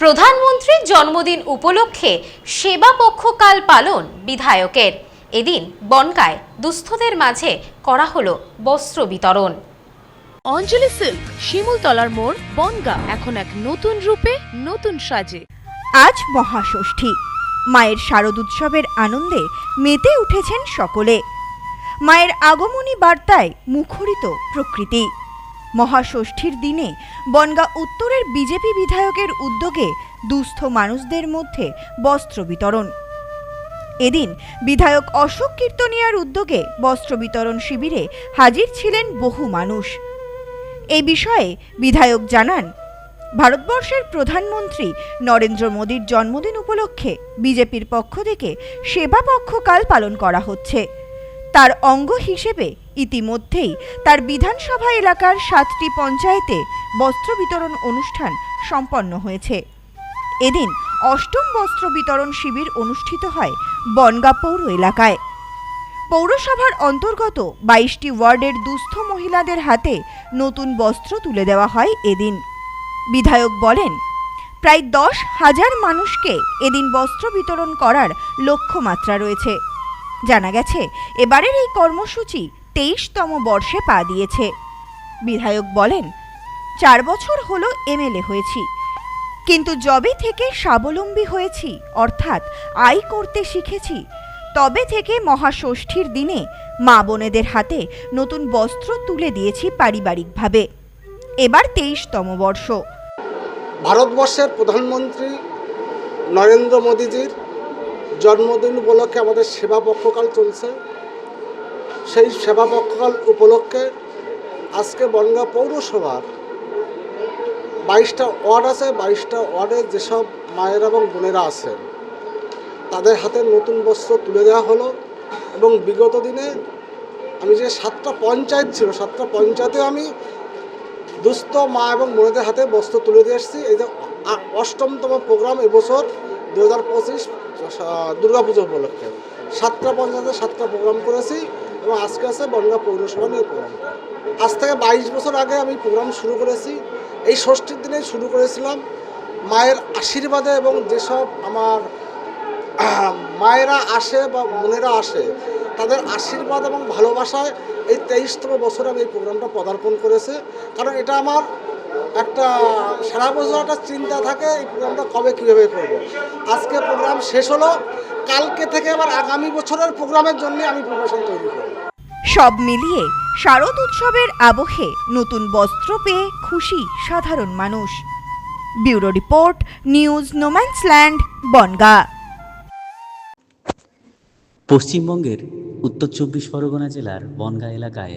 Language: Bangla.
প্রধানমন্ত্রীর জন্মদিন উপলক্ষে সেবা পক্ষকাল পালন বিধায়কের। এদিন বনগায় দুস্থদের মাঝে করা হলো বস্ত্র বিতরণ। অঞ্জলি সিল্ক শিমুলতলার মোড় বনগা এখন এক নতুন রূপে নতুন সাজে। আজ মহাষষ্ঠী। মায়ের শারদ উৎসবের আনন্দে মেতে উঠেছেন সকলে। মায়ের আগমনী বার্তায় মুখরিত প্রকৃতি। মহাষষ্ঠীর দিনে বনগা উত্তরের বিজেপি বিধায়কের উদ্যোগে দুস্থ মানুষদের মধ্যে বস্ত্র বিতরণ। এদিন বিধায়ক অশোক কীর্তনিয়ার উদ্যোগে বস্ত্র বিতরণ শিবিরে হাজির ছিলেন বহু মানুষ। এই বিষয়ে বিধায়ক জানান, ভারতবর্ষের প্রধানমন্ত্রী নরেন্দ্র মোদীর জন্মদিন উপলক্ষে বিজেপির পক্ষ থেকে সেবা পক্ষকাল পালন করা হচ্ছে। তার অঙ্গ হিসেবে ইতিমধ্যেই তার বিধানসভা এলাকার সাতটি পঞ্চায়েতে বস্ত্র বিতরণ অনুষ্ঠান সম্পন্ন হয়েছে। এদিন অষ্টম বস্ত্র বিতরণ শিবির অনুষ্ঠিত হয় বনগা পৌর এলাকায়। পৌরসভার অন্তর্গত বাইশটি ওয়ার্ডের দুস্থ মহিলাদের হাতে নতুন বস্ত্র তুলে দেওয়া হয় এদিন। বিধায়ক বলেন, প্রায় দশ হাজার মানুষকে এদিন বস্ত্র বিতরণ করার লক্ষ্যমাত্রা রয়েছে। জানা গেছে, এবারের এই কর্মসূচি তেইশতম বর্ষে পা দিয়েছে। বিধায়ক বলেন, চার বছর হলো এমএলএ হয়েছি, কিন্তু যবে থেকে স্বাবলম্বী হয়েছি, অর্থাৎ আয় করতে শিখেছি, তবে থেকে মহাষষ্ঠীর দিনে মা বোনেদের হাতে নতুন বস্ত্র তুলে দিয়েছি পারিবারিকভাবে। এবার তেইশতম বর্ষ। ভারতবর্ষের প্রধানমন্ত্রী নরেন্দ্র মোদীজির জন্মদিন উপলক্ষে আমাদের সেবা পক্ষকাল চলছে। সেই সেবা পক্ষকাল উপলক্ষে আজকে বনগাঁ পৌরসভার বাইশটা ওয়ার্ড আছে, বাইশটা ওয়ার্ডে যেসব মায়েরা এবং বোনেরা আছেন, তাদের হাতে নতুন বস্ত্র তুলে দেওয়া হলো এবং বিগত দিনে আমি যে সাতটা পঞ্চায়েত ছিল, সাতটা পঞ্চায়েতে আমি দুস্থ মা এবং বোনেদের হাতে বস্ত্র তুলে দিয়ে এসেছি। এই যে অষ্টমতম প্রোগ্রাম এবছর দু হাজার পঁচিশ দুর্গাপুজো উপলক্ষে। সাতটা পঞ্চায়েতে সাতটা প্রোগ্রাম করেছি। এবং আজকে আছে বনগা পৌরসভা নিয়ে প্রোগ্রামটা আজ থেকে বাইশ বছর আগে আমি প্রোগ্রাম শুরু করেছি। এই ষষ্ঠীর দিনে শুরু করেছিলাম মায়ের আশীর্বাদে এবং যেসব আমার মায়েরা আসে বা বোনেরা আসে, তাদের আশীর্বাদ এবং ভালোবাসায় এই তেইশতম বছরে আমি এই প্রোগ্রামটা পদার্পণ করেছে। কারণ এটা আমার একটা সারা বছর একটা চিন্তা থাকে এই প্রোগ্রামটা কবে কীভাবে করব। আজকে প্রোগ্রাম শেষ হলো কালকে থেকে আবার আগামী বছরের প্রোগ্রামের জন্য আমি প্রিপারেশন তৈরি করি সব মিলিয়ে শারদ উৎসবের আবহে নতুন বস্ত্র পেয়ে খুশি সাধারণ মানুষ। Bureau report news no man's land Bangaon. পশ্চিমবঙ্গের উত্তর চব্বিশ পরগনা জেলার বনগাঁ এলাকায়